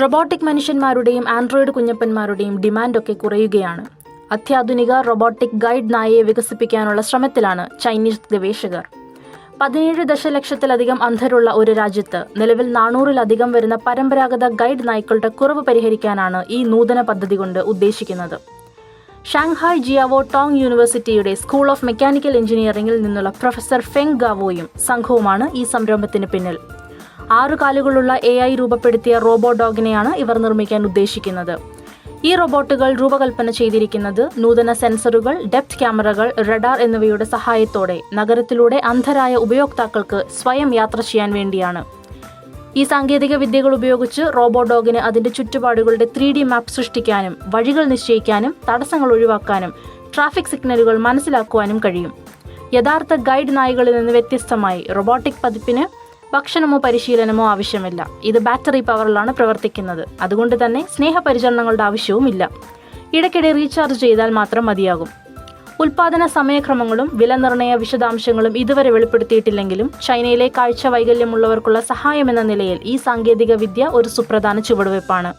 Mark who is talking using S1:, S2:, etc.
S1: Robotic മനുഷ്യന്മാരുടെയും Android കുഞ്ഞപ്പന്മാരുടെയും ഡിമാൻഡൊക്കെ കുറയുകയാണ്. അത്യാധുനിക robotic guide നായയെ വികസിപ്പിക്കാനുള്ള ശ്രമത്തിലാണ് ചൈനീസ് ഗവേഷകർ. പതിനേഴ് ദശലക്ഷത്തിലധികം അന്ധരുള്ള ഒരു രാജ്യത്ത് നിലവിൽ നാനൂറിലധികം വരുന്ന പരമ്പരാഗത ഗൈഡ് നായ്ക്കളുടെ കുറവ് പരിഹരിക്കാനാണ് ഈ നൂതന പദ്ധതി കൊണ്ട് ഉദ്ദേശിക്കുന്നത്. ഷാങ്ഹായ് ജിയാവോ ടോങ് യൂണിവേഴ്സിറ്റിയുടെ സ്കൂൾ ഓഫ് മെക്കാനിക്കൽ എഞ്ചിനീയറിംഗിൽ നിന്നുള്ള പ്രൊഫസർ ഫെങ് ഗാവോയും സംഘവുമാണ് ഈ സംരംഭത്തിന് പിന്നിൽ. ആറു കാലുകളുള്ള എ ഐ രൂപപ്പെടുത്തിയ റോബോട്ട് ഡോഗിനെയാണ് ഇവർ നിർമ്മിക്കാൻ ഉദ്ദേശിക്കുന്നത്. ഈ റോബോട്ടുകൾ രൂപകൽപ്പന ചെയ്തിരിക്കുന്നത് നൂതന സെൻസറുകൾ ഡെപ്ത് ക്യാമറകൾ റഡാർ എന്നിവയുടെ സഹായത്തോടെ നഗരത്തിലൂടെ അന്ധരായ ഉപയോക്താക്കൾക്ക് സ്വയം യാത്ര ചെയ്യാൻ വേണ്ടിയാണ്. ഈ സാങ്കേതിക വിദ്യകൾ ഉപയോഗിച്ച് റോബോട്ട് ഡോഗിന് അതിന്റെ ചുറ്റുപാടുകളുടെ ത്രീ ഡി മാപ്പ് സൃഷ്ടിക്കാനും വഴികൾ നിശ്ചയിക്കാനും തടസ്സങ്ങൾ ഒഴിവാക്കാനും ട്രാഫിക് സിഗ്നലുകൾ മനസ്സിലാക്കുവാനും കഴിയും. യഥാർത്ഥ ഗൈഡ് നായകളിൽ നിന്ന് വ്യത്യസ്തമായി റോബോട്ടിക് പതിപ്പിന് ഭക്ഷണമോ പരിശീലനമോ ആവശ്യമില്ല. ഇത് ബാറ്ററി പവറിലാണ് പ്രവർത്തിക്കുന്നത്. അതുകൊണ്ട് തന്നെ സ്നേഹപരിചരണങ്ങളുടെ ആവശ്യവുമില്ല. ഇടയ്ക്കിടെ റീചാർജ് ചെയ്താൽ മാത്രം മതിയാകും. ഉൽപാദന സമയക്രമങ്ങളും വിലനിർണയ വിശദാംശങ്ങളും ഇതുവരെ വെളിപ്പെടുത്തിയിട്ടില്ലെങ്കിലും ചൈനയിലെ കാഴ്ച വൈകല്യമുള്ളവർക്കുള്ള സഹായമെന്ന നിലയിൽ ഈ സാങ്കേതിക വിദ്യ ഒരു സുപ്രധാന ചുവടുവയ്പ്പാണ്.